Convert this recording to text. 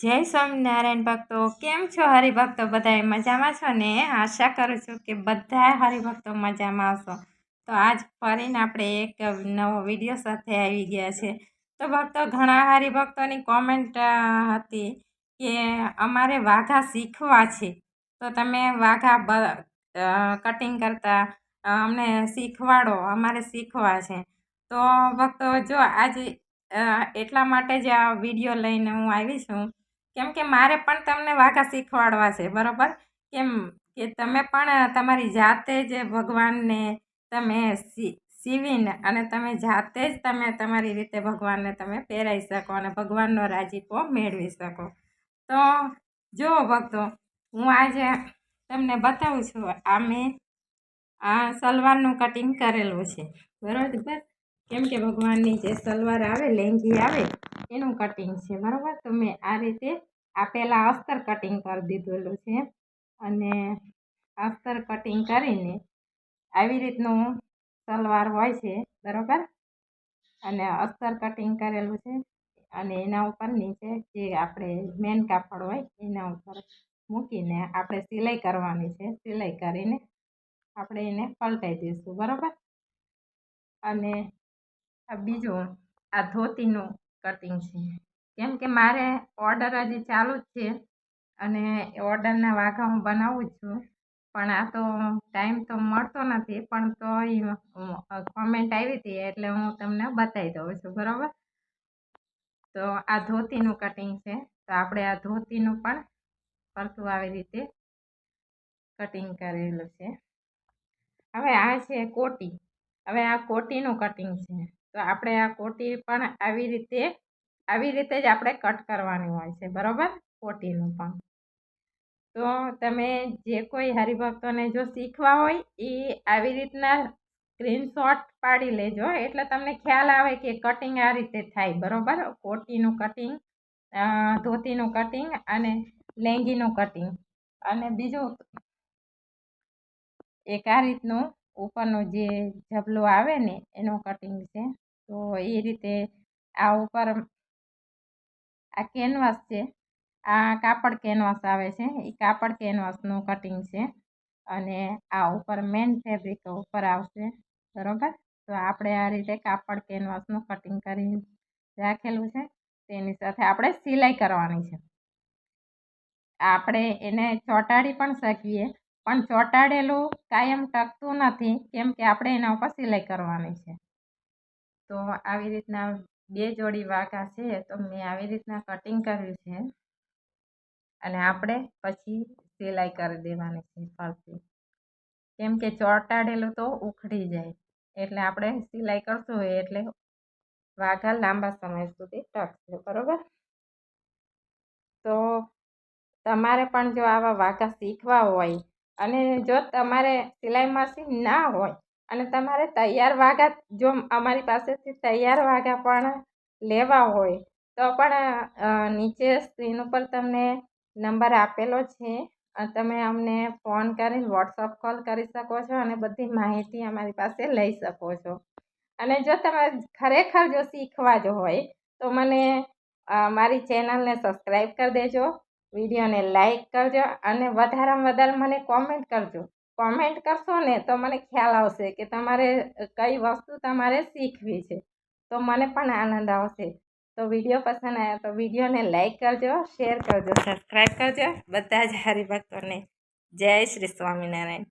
જય સ્વામિનારાયણ ભક્તો, કેમ છો હરિભક્તો? બધાય મજામાં છો ને? આશા કરું છું કે બધા હરિભક્તો મજામાં આવશો. તો આજ ફરીને આપણે એક નવો વીડિયો સાથે આવી ગયા છે. તો ભક્તો, ઘણા હરિભક્તોની કોમેન્ટ હતી કે અમારે વાઘા શીખવા છે. તો તમે વાઘા કટિંગ કરતા અમને શીખવાડો, અમારે શીખવા છે. તો ભક્તો, જો આજે એટલા માટે જ આ વીડિયો લઈને હું આવી છું. કેમ કે મારે પણ તમને વાઘા શીખવાડવા છે, બરાબર? કેમ કે તમે પણ તમારી જાતે જ ભગવાનને તમે સીવીને અને તમે જાતે જ તમે તમારી રીતે ભગવાનને તમે પહેરાવી શકો અને ભગવાનનો રાજીપો મેળવી શકો. તો જો ભક્તો, હું આજે તમને બતાવું છું, આ મેં આ સલવારનું કટિંગ કરેલું છે, બરાબર? કેમ કે ભગવાનની જે સલવાર આવે, લેંગી આવે, એનું કટિંગ છે, બરાબર? તો મેં આ રીતે આ પહેલાં અસ્તર કટિંગ કરી દીધેલું છે અને અસ્તર કટિંગ કરીને આવી રીતનું સલવાર હોય છે, બરાબર? અને અસ્તર કટિંગ કરેલું છે અને એના ઉપર નીચે જે આપણે મેન કાપડ હોય એના ઉપર મૂકીને આપણે સિલાઈ કરવાની છે, સિલાઈ કરીને આપણે એને પલટાઈ દઈશું, બરાબર? અને આ બીજું આ ધોતીનું કટિંગ છે. કેમ કે મારે ઓર્ડર હજી ચાલુ જ છે અને ઓર્ડરના વાઘા હું બનાવું છું. પણ આ તો ટાઈમ તો મળતો નથી, પણ તોય કોમેન્ટ આવી હતી એટલે હું તમને બતાવી દઉં છું, બરાબર? તો આ ધોતીનું કટિંગ છે. તો આપણે આ ધોતીનું પણ ફરતું આવી રીતે કટિંગ કરેલું છે. હવે આ છે કોટી. હવે આ કોટીનું કટિંગ છે. તો આપણે આ કોટી પણ આવી રીતે આવી રીતે જ આપણે કટ કરવાની હોય છે, બરાબર? કોટીનું પણ. તો તમે જે કોઈ હરિભક્તોને જો શીખવા હોય એ આવી રીતના સ્ક્રીનશોટ પાડી લેજો. એટલે તમને ખ્યાલ આવે કે કટિંગ આ રીતે થાય, બરાબર? કોટીનું કટિંગ ધોતીનું કટિંગ અને લેંગીનું કટિંગ. અને બીજું એક આ રીતનું ઉપરનું જે જબલું આવે ને, એનું કટિંગ છે. તો એ રીતે આ ઉપર આ કેનવાસ છે. આ કાપડ કેનવાસ આવે છે. એ કાપડ કેનવાસનું કટિંગ છે. અને આ ઉપર મેન ફેબ્રિક ઉપર આવશે. બરાબર? તો આપણે આ રીતે કાપડ કેનવાસનું કટિંગ કરી રાખેલું છે. તેની સાથે આપણે સિલાઈ કરવાની છે. આપણે એને ચોંટાડી પણ શકીએ, પણ ચોંટાડેલું કાયમ ટકતું નથી, કેમ કે આપણે એના ઉપર સિલાઈ કરવાની છે. તો આવી રીતના બે જોડી વાઘા છે, તો મેં આવી રીતના કટિંગ કર્યું છે. અને આપણે પછી સિલાઈ કરી દેવાની છે ફરતી. કેમ કે ચોંટાડેલું તો ઉખડી જાય, એટલે આપણે સિલાઈ કરશું એટલે વાઘા લાંબા સમય સુધી ટકશે, બરાબર? તો તમારે પણ જો આવા વાઘા શીખવા હોય અને જો તમારે સિલાઈ મશીન ના હોય અને તમારે તૈયાર વાઘા, જો અમારી પાસેથી તૈયાર વાઘા પણ લેવા હોય, તો પણ નીચે સ્ક્રીન ઉપર તમને નંબર આપેલો છે. તમે અમને ફોન કરીને વોટ્સઅપ કોલ કરી શકો છો અને બધી માહિતી અમારી પાસે લઈ શકો છો. અને જો તમે ખરેખર જો શીખવા જ હોય, તો મને મારી ચેનલને સબસ્ક્રાઈબ કરી દેજો, વિડીયોને લાઈક કરજો અને વધારેમાં વધારે મને કોમેન્ટ કરજો. કોમેન્ટ કરશો ને તો મને ખ્યાલ આવશે કે તમારે કઈ વસ્તુ તમારે શીખવી છે. તો મને પણ આનંદ આવશે. તો વીડિયો પસંદ આવ્યો તો વિડીયોને લાઇક કરજો, શેર કરજો, સબસ્ક્રાઈબ કરજો. બધા જ હરિભક્તોને જય શ્રી સ્વામિનારાયણ.